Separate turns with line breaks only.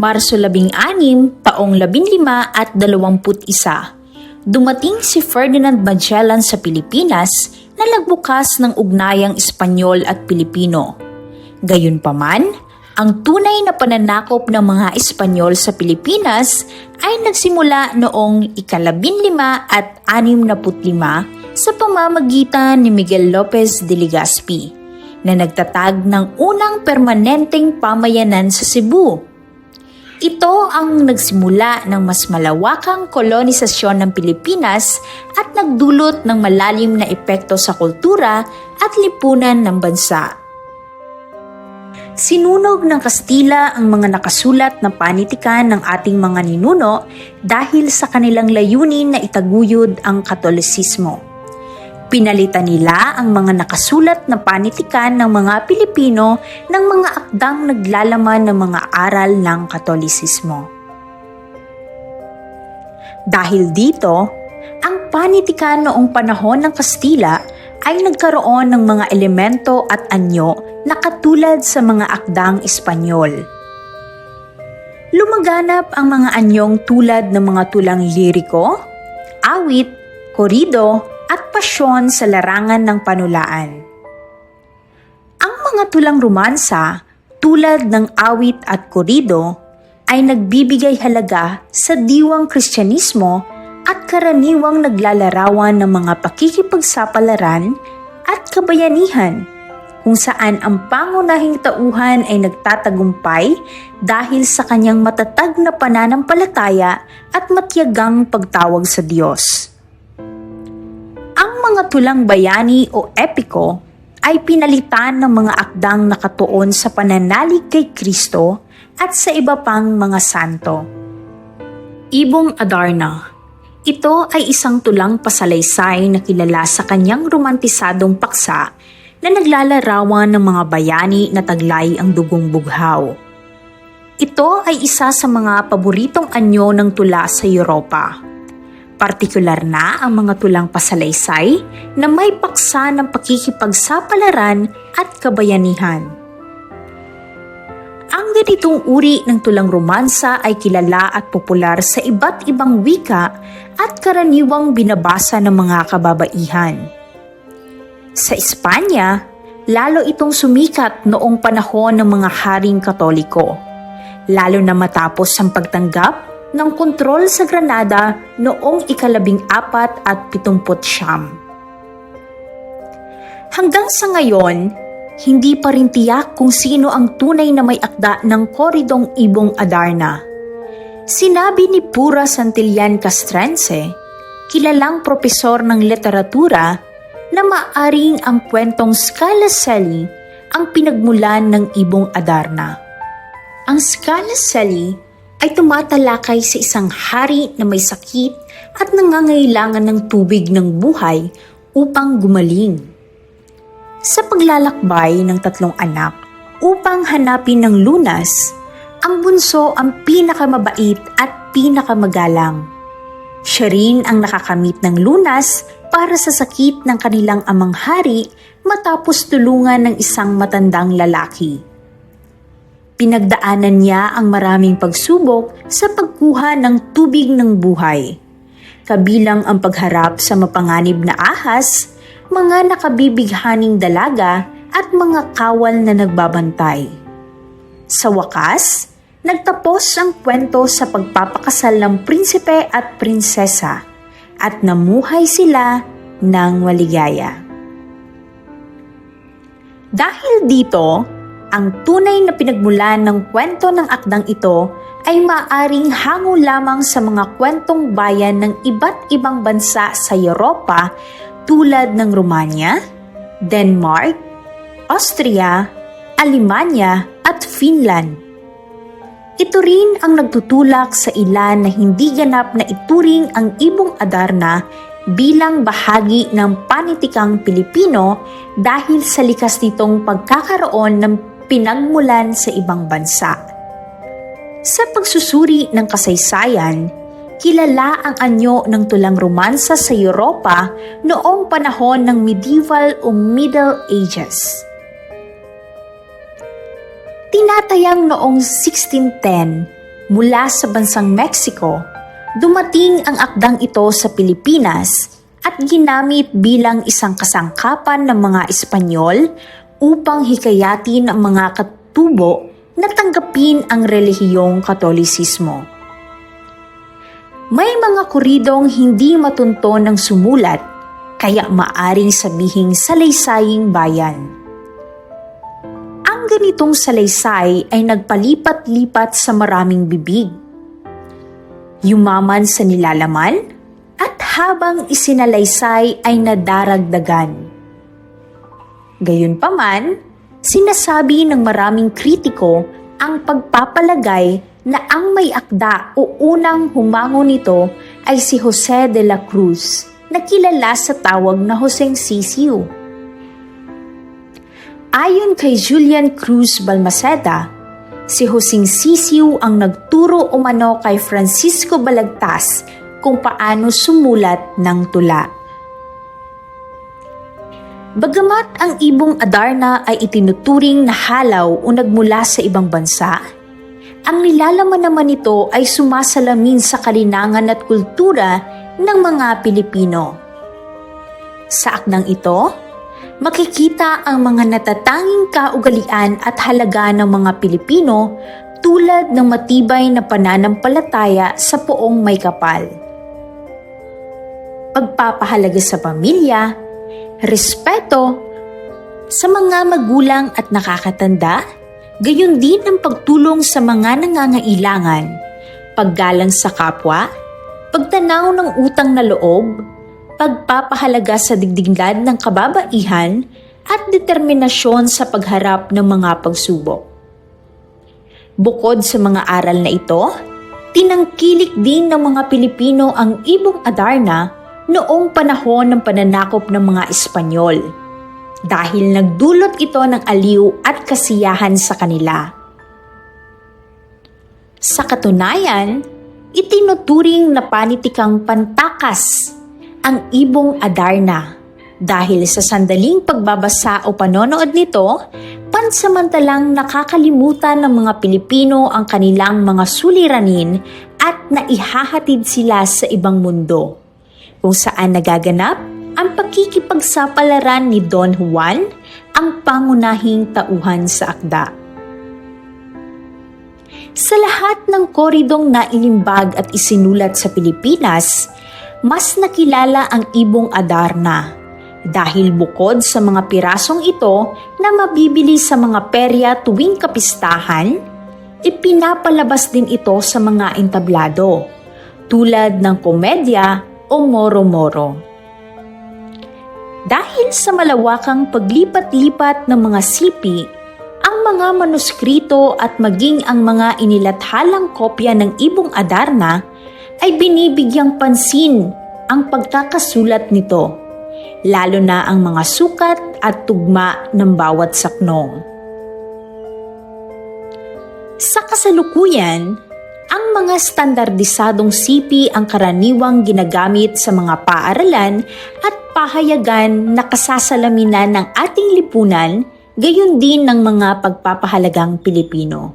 Marso 16, taong 15 at 21, dumating si Ferdinand Magellan sa Pilipinas na nagbukas ng ugnayang Espanyol at Pilipino. Gayunpaman, ang tunay na pananakop ng mga Espanyol sa Pilipinas ay nagsimula noong ikalabinlima at anim na putlima sa pamamagitan ni Miguel Lopez de Legazpi na nagtatag ng unang permanenteng pamayanan sa Cebu. Ito ang nagsimula ng mas malawakang kolonisasyon ng Pilipinas at nagdulot ng malalim na epekto sa kultura at lipunan ng bansa. Sinunog ng Kastila ang mga nakasulat na panitikan ng ating mga ninuno dahil sa kanilang layunin na itaguyod ang Katolisismo. Pinalitan nila ang mga nakasulat na panitikan ng mga Pilipino ng mga akdang naglalaman ng mga aral ng Katolisismo. Dahil dito, ang panitikan noong panahon ng Kastila ay nagkaroon ng mga elemento at anyo na katulad sa mga akdang Espanyol. Lumaganap ang mga anyong tulad ng mga tulang liriko, awit, korido, at pasyon sa larangan ng panulaan. Ang mga tulang romansa, tulad ng awit at korido, ay nagbibigay halaga sa diwang Kristyanismo at karaniwang naglalarawan ng mga pakikipagsapalaran at kabayanihan kung saan ang pangunahing tauhan ay nagtatagumpay dahil sa kanyang matatag na pananampalataya at matiyagang pagtawag sa Diyos. Ang mga tulang bayani o epiko ay pinalitan ng mga akdang nakatuon sa pananalig kay Kristo at sa iba pang mga santo. Ibong Adarna Ito ay isang tulang pasalaysay na kilala sa kanyang romantisadong paksa na naglalarawan ng mga bayani na taglay ang dugong bughaw. Ito ay isa sa mga paboritong anyo ng tula sa Europa. Partikular na ang mga tulang pasalaysay na may paksa ng pakikipagsapalaran at kabayanihan. Ang ganitong uri ng tulang romansa ay kilala at popular sa iba't ibang wika at karaniwang binabasa ng mga kababaihan. Sa Espanya, lalo itong sumikat noong panahon ng mga haring katoliko, lalo na matapos ang pagtanggap ng kontrol sa Granada noong ikalabing apat at pitumput siyam. Hanggang sa ngayon, hindi pa rin tiyak kung sino ang tunay na may akda ng koridong ibong Adarna. Sinabi ni Pura Santillan Castrense, kilalang propesor ng literatura, na maaring ang kwentong Scala ang pinagmulan ng ibong Adarna. Ang Scala ay tumatalakay sa isang hari na may sakit at nangangailangan ng tubig ng buhay upang gumaling sa paglalakbay ng tatlong anak upang hanapin ng lunas, ang bunso ang pinakamabait at pinakamagalang. Siya rin ang nakakamit ng lunas para sa sakit ng kanilang amang hari matapos tulungan ng isang matandang lalaki. Pinagdaanan niya ang maraming pagsubok sa pagkuha ng tubig ng buhay, kabilang ang pagharap sa mapanganib na ahas mga nakabibighaning dalaga at mga kawal na nagbabantay. Sa wakas, nagtapos ang kwento sa pagpapakasal ng prinsipe at prinsesa at namuhay sila ng waligaya. Dahil dito, ang tunay na pinagmulan ng kwento ng akdang ito ay maaring hango lamang sa mga kwentong bayan ng iba't ibang bansa sa Europa tulad ng Romania, Denmark, Austria, Alemanya at Finland. Ito rin ang nagtutulak sa ilan na hindi ganap na ituring ang ibong Adarna bilang bahagi ng panitikang Pilipino dahil sa likas nitong pagkakaroon ng pinagmulan sa ibang bansa. Sa pagsusuri ng kasaysayan, kilala ang anyo ng tulang romansa sa Europa noong panahon ng medieval o Middle Ages. Tinatayang noong 1610 mula sa bansang Mexico, dumating ang akdang ito sa Pilipinas at ginamit bilang isang kasangkapan ng mga Espanyol upang hikayatin ang mga katubo na tanggapin ang relihiyong katolisismo. May mga kuridong hindi matunton ng sumulat kaya maaring sabihing salaysaying bayan. Ang ganitong salaysay ay nagpalipat-lipat sa maraming bibig. Yumaman sa nilalaman at habang isinalaysay ay nadaragdagan. Gayunpaman, sinasabi ng maraming kritiko ang pagpapalagay na ang may akda o unang humango nito ay si Jose de la Cruz na kilala sa tawag na Joseng Sisiu. Ayon kay Julian Cruz Balmaceda, si Joseng Sisiu ang nagturo umano kay Francisco Balagtas kung paano sumulat ng tula. Bagamat ang ibong Adarna ay itinuturing na halaw o nagmula sa ibang bansa, ang nilalaman naman nito ay sumasalamin sa kalinangan at kultura ng mga Pilipino. Sa aknang ito, makikita ang mga natatanging kaugalian at halaga ng mga Pilipino tulad ng matibay na pananampalataya sa poong may kapal. Pagpapahalaga sa pamilya, respeto sa mga magulang at nakakatanda, gayon din ang pagtulong sa mga nangangailangan, paggalang sa kapwa, pagtanaw ng utang na loob, pagpapahalaga sa digdiglad ng kababaihan at determinasyon sa pagharap ng mga pagsubok. Bukod sa mga aral na ito, tinangkilik din ng mga Pilipino ang ibong Adarna noong panahon ng pananakop ng mga Espanyol dahil nagdulot ito ng aliw at kasiyahan sa kanila. Sa katunayan, itinuturing na panitikang pantakas ang ibong Adarna dahil sa sandaling pagbabasa o panonood nito, pansamantalang nakakalimutan ng mga Pilipino ang kanilang mga suliranin at naihahatid sila sa ibang mundo, kung saan nagaganap ang pakikipagsapalaran ni Don Juan, ang pangunahing tauhan sa akda. Sa lahat ng koridong na inimbag at isinulat sa Pilipinas, mas nakilala ang ibong Adarna dahil bukod sa mga pirasong ito na mabibili sa mga perya tuwing kapistahan, ipinapalabas din ito sa mga entablado tulad ng komedya o moro-moro. Dahil sa malawakang paglipat-lipat ng mga sipi, ang mga manuskrito at maging ang mga inilathalang kopya ng Ibong Adarna ay binibigyang pansin ang pagkakasulat nito, lalo na ang mga sukat at tugma ng bawat saknong. Sa kasalukuyan, ang mga standardisadong sipi ang karaniwang ginagamit sa mga paaralan at pahayagan na kasasalaminan ng ating lipunan, gayon din ng mga pagpapahalagang Pilipino.